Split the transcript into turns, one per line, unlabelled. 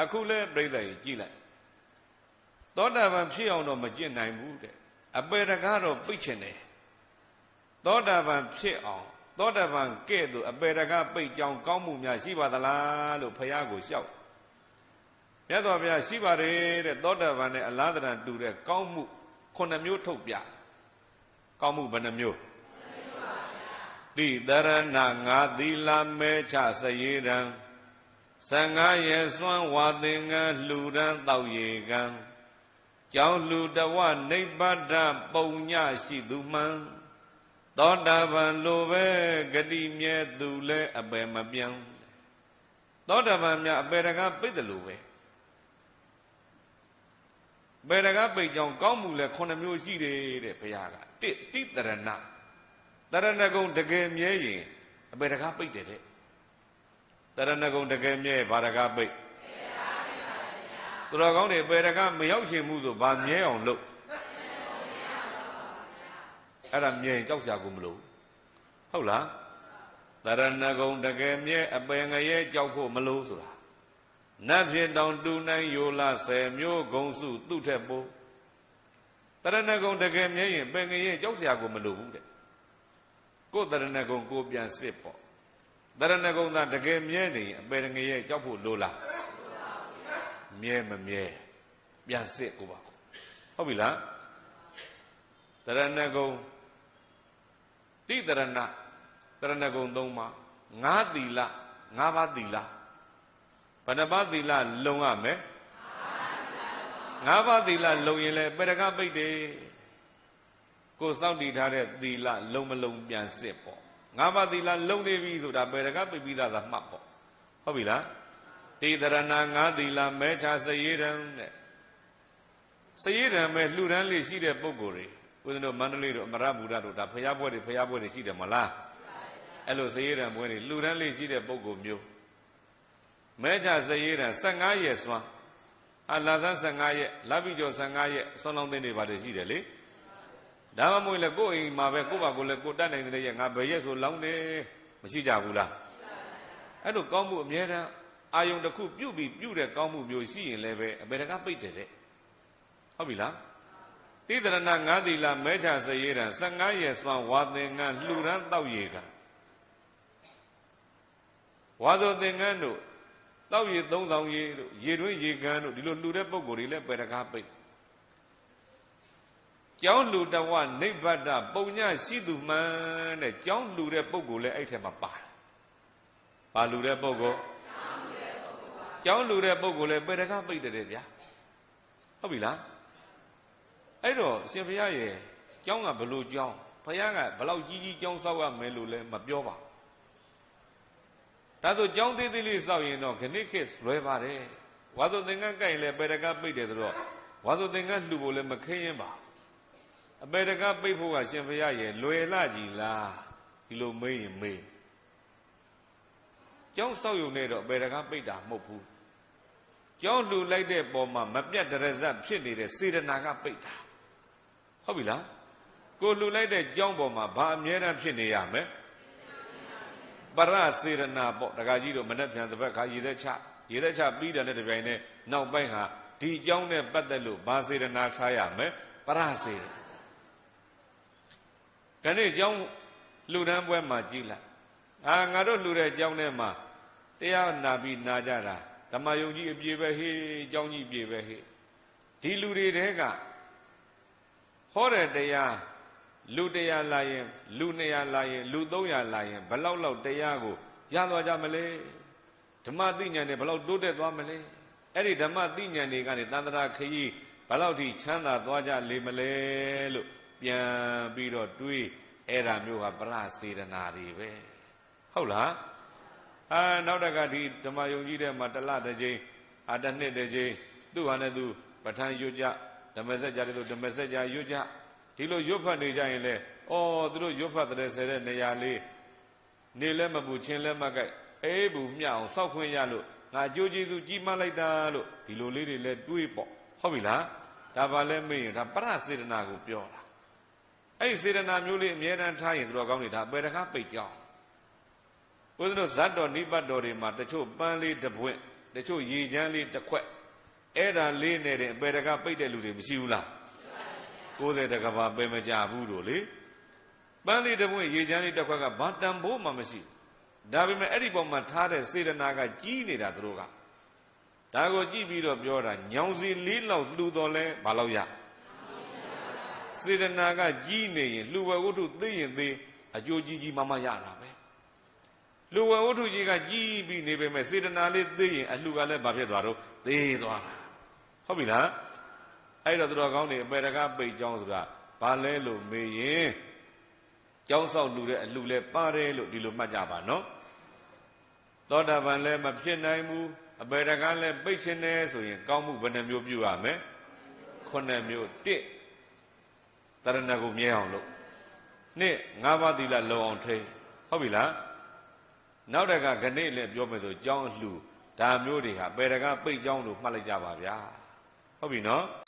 အခုလဲပြိဿကြီးကြည်လိုက်သောတာပန်ဖြစ်အောင်တော့မကျင့်နိုင်ဘူးတဲ့အပေတကားတော့ပိတ်ချင်တယ်သောတာပန်ဖြစ်အောင်သောတာပန်ကဲ့သို့အပေတကားပိတ်ကြောင်ကောင်းမှုများရှိပါသလားလို့ဖះကိုလျှောက်မြတ်စွာဘုရားရှိပါတယ်တဲ့သောတာပန်နဲ့အလားတရံတူတဲ့ကောင်းမှုခုနှစ်မျိုးထုတ်ပြကောင်းမှုဘယ်နှမျိုးတိတရဏငါသီလမဲချစရေရံ သံဃာရဲ့စွမ်းဝါသင်္ကလှူရန်တောက်ရေကံကြောင်းလူတဝနိဗ္ဗာန်ပုံညရှိသူမှန်သောတာပန်လိုပဲဂတိမြဲသူလဲအပယ်မပြောင်းသောတာပန်များအပယ်တကားပိတ်တယ်လို့ပဲပယ်တကားပိတ်ကြောင်ကောင်းမှုလဲခုနှစ်မျိုးရှိတယ်တဲ့ဘုရားကတစ်တိတရဏတရဏဂုံတကယ်မြဲရင်အပယ်တကားပိတ်တယ်တဲ့ တရဏဂုံတကယ်မြဲဘာတကားပိတ်သူတော်ကောင်းတွေပယ်တကားမရောက်ချင်မှုဆိုဘာမြဲအောင်လုပ်အဲ့ဒါမြဲရင်ကြောက်စရာကိုမလိုဟုတ်လားတရဏဂုံတကယ်မြဲအပယ်ငရဲကြောက်ဖို့မလိုဆိုတာနတ်ဖြစ်တောင်တူနိုင်ယိုလာဆယ်မျိုးဂုံစုသူ့ထက်ပိုးတရဏဂုံတကယ်မြဲရင်ပယ်ငရဲကြောက်စရာကိုမလိုဘူးတဲ့ကိုယ်တရဏဂုံကိုပြန်စစ်ပေါ့ တရဏဂုံသာတကယ်မြဲနေရင်အပယ်ငရဲကြောက်ဖို့လိုလားမြဲမမြဲပြန်စစ်ကိုပါဟုတ်ပြီလားတရဏဂုံတိတရဏတရဏဂုံသုံးပါးငါးသီလငါးပါးသီလဘယ်နှပါးသီလလုံရမယ်ငါးပါးသီလလုံရင်လည်းပေရကပိတ်တယ်ကိုစောင့်တည်ထားတဲ့သီလလုံမလုံပြန်စစ်ပေါ့ ငါးပါးသီလလုံနေပြီဆိုတာပေရကပိတ်ပြီးသားသာမှတ်ပေါ့ဟုတ်ပြီလားတိတရဏငါးသီလမဲချစရေရံတဲ့စရေရံပဲလှူဒန်းလေးရှိတဲ့ပုံကိုယ်တွေဦးဇင်းတို့မန္တလေးတို့အမရဘူရတို့ဒါဖျားပွဲတွေဖျားပွဲတွေရှိတယ်မလားအဲ့လိုစရေရံပွဲတွေလှူဒန်းလေးရှိတဲ့ပုံကိုယ်မျိုးမဲချစရေရံ15ရက်စွမ်းဟာလာသန်း15ရက်လပိကျော်15ရက်ဆွမ်းလောင်းသိန်းတွေပါတယ်ရှိတယ်လေ ဒါမှမဟုတ်လေကိုယ့်အိမ်မှာပဲကိုယ့်ဘာကိုယ်လည်းကိုတတ်နိုင်တဲ့ရက်ငါဘယ်ရက်ဆိုလောင်းတယ်မရှိကြဘူးလားအဲ့လိုကောင်းမှုအမြဲတမ်းအာယုံတစ်ခုပြုတ်ပြီးပြုတ်တဲ့ကောင်းမှုမျိုးရှိရင်လည်းပဲအဘယ်တကားပိတ်တယ်တဲ့ဟုတ်ပြီလားတိတရဏငါးသီလမဲချစရေရန်15ရက်စွမ်းဝါသင်္ကန်းလှူရန်တောက်ရေကဝါသောသင်္ကန်းတို့တောက်ရေ3000ရေတို့ရေတွင်းရေကန်တို့ဒီလိုလှူတဲ့ပုံကိုယ်တွေလည်းပယ်တကားပိတ် ကျောင်းလူတဝနိဗ္ဗတပုံညရှိသူမှန်တဲ့ကျောင်းလူတဲ့ပုံကိုယ်လည်းအဲ့ထက်မှာပါတယ်။ဘာလူတဲ့ပုံကိုကျောင်းလူတဲ့ပုံကိုယ်လည်းပယ်တကားပိတ်တယ်ဗျာ။ဟုတ်ပြီလား။အဲ့တော့ရှင်ဘုရားရဲ့ကျောင်းကဘလို့ကျောင်းဘုရားကဘလောက်ကြီးကြီးကျောင်းဆောက်ရမယ်လို့လည်းမပြောပါဘူးဒါဆိုကြောင်းသေးသေးလေးစောက်ရင်တော့ခဏခေတ်လွယ်ပါတယ်ဝါဆိုသင်္ကန်းကြိုက်လဲပေရကပိတ်တယ်ဆိုတော့ဝါဆိုသင်္ကန်းလှူဖို့လည်းမခင်းရင်ပါ အပေရကပိတ်ဖို့ကရှင်ဘုရားရဲ့လွယ်လာကြီးလားဒီလိုမေးရင်မေးကြောင်းစောက်ယုံနဲ့တော့အပေရကပိတ်တာမဟုတ်ဘူးကြောင်းလှူလိုက်တဲ့ပုံမှာမပြတ်တရဇတ်ဖြစ်နေတဲ့စေတနာကပိတ်တာဟုတ်ပြီလားကိုလှူလိုက်တဲ့ကြောင်းပေါ်မှာဘာအမြဲတမ်းဖြစ်နေရမလဲပရစေရနာပေါ့တခါကြီးတို့မနဲ့ပြန်တစ်ပတ်ခါရေသက်ချရေသက်ချပြီးတယ်နဲ့တပြိုင်နဲ့နောက်ပိုင်းဟာဒီအကြောင်းနဲ့ပတ်သက်လို့ဘာစေရနာထားရမယ်ပရစေရခ ဏအကြောင်းလူတန်းပွဲမှာကြည်လိုက်အာငါတို့လူတဲ့အကြောင်းထဲမှာတရားနာပြီးနာကြတာဓမ္မယုံကြီးအပြေပဲဟေးအကြောင်းကြီးပြေပဲဟေးဒီလူတွေတဲကဟောတဲ့တရားလူတရားလာရင်လူ200လာရင်လူ300လာရင်ဘလောက်လောက်တရားကိုရသွားကြမလဲဓမ္မသိဉာဏ်တွေဘလောက်တိုးတက်သွားမလဲအဲ့ဒီဓမ္မသိဉာဏ်တွေကနေတန်ត្រာခရီးဘလောက်ထိချမ်းသာသွားကြလေမလဲလို့ ပြန်ပြီးတော့တွေးအဲ့ဒါမျိုးဟာပရစေရနာတွေပဲဟုတ်လားအာနောက်တကဒီဓမ္မယုံကြီးတဲ့မှာတလတစ်ကြိမ်အာတစ်နှစ်တစ်ကြိမ်သူ့ဟာနဲ့သူပဋ္ဌာန်းရွတ်ကြဓမ္မစက်ကြတယ်လို့ဓမ္မစက်ကြရွတ်ကြဒီလိုရွတ်ဖတ်နေကြရင်လေဩသူတို့ရွတ်ဖတ်တဲ့ဆယ်တဲ့နေရာလေးနေလဲမပူချင်းလဲမကြိုက်အေးဘူးမြအောင်စောက်ခွင့်ရလို့ငါအကျိုးကျေးဇူးကြီးမလိုက်တာလို့ဒီလိုလေးတွေလဲတွေးပေါ့ဟုတ်ပြီလားဒါပါလဲမေးရင်ဒါပရစေတနာကိုပြောတာ အဲ့ဒီစေတနာမျိုးလေးအမြဲတမ်းထားရင်သူတော်ကောင်းတွေဒါအပေတကားပိတ်ကြောင်းဘုရားတို့ဇတ်တော်နိပတ်တော်တွေမှာတချို့ပန်းလေးတပွင့်တချို့ရေချမ်းလေးတစ်ခွက်အဲ့ဒါလေးနဲ့တဲ့အပေတကပိတ်တဲ့လူတွေမရှိဘူးလား90တကဘာပဲမကြဘူးတို့လေပန်းလေးတစ်ပွင့်ရေချမ်းလေးတစ်ခွက်ကဘာတန်ဖိုးမှမရှိဒါပေမဲ့အဲ့ဒီပေါ်မှာထားတဲ့စေတနာကကြီးနေတာသူတို့ကဒါကိုကြည့်ပြီးတော့ပြောတာညောင်စီလေးလောက်လှူတော်လဲဘာလို့ရ စေတနာကကြီးနေရင်လှူဝဲဝတ္ထုသိရင်သိအကျိုးကြီးကြီးမမရတာပဲလူဝဲဝတ္ထုကြီးကကြီးပြီးနေပေမဲ့စေတနာလေးသိရင်အလှကလည်းဘာဖြစ်သွားတော့သေသွားတာဟုတ်ပြီလားအဲ့တော့သူတော်ကောင်းတွေအပေတကားပိတ်ကြောင်းဆိုတာဘာလဲလို့မေးရင်ကြောင်းဆောက်လူတဲ့အလှလဲပါတယ်လို့ဒီလိုမှတ်ကြပါနော်သောတာပန်လည်းမဖြစ်နိုင်ဘူးအပေတကားလည်းပိတ်ခြင်းတယ်ဆိုရင်ကောင်းမှုဘယ်နှမျိုးပြုရမလဲခုနှစ်မျိုးတစ် တရဏဂုမြဲအောင်လို့နှစ်ငါးပါးသီလလုံအောင်ထိန်းဟုတ်ပြီလားနောက်တကခဏိလည်းပြောမယ်ဆိုကြောင်းအလှဒါမျိုးတွေဟာပေတကားပိတ်ကြောင်းလို့မှတ်လိုက်ကြပါဗျာဟုတ်ပြီနော်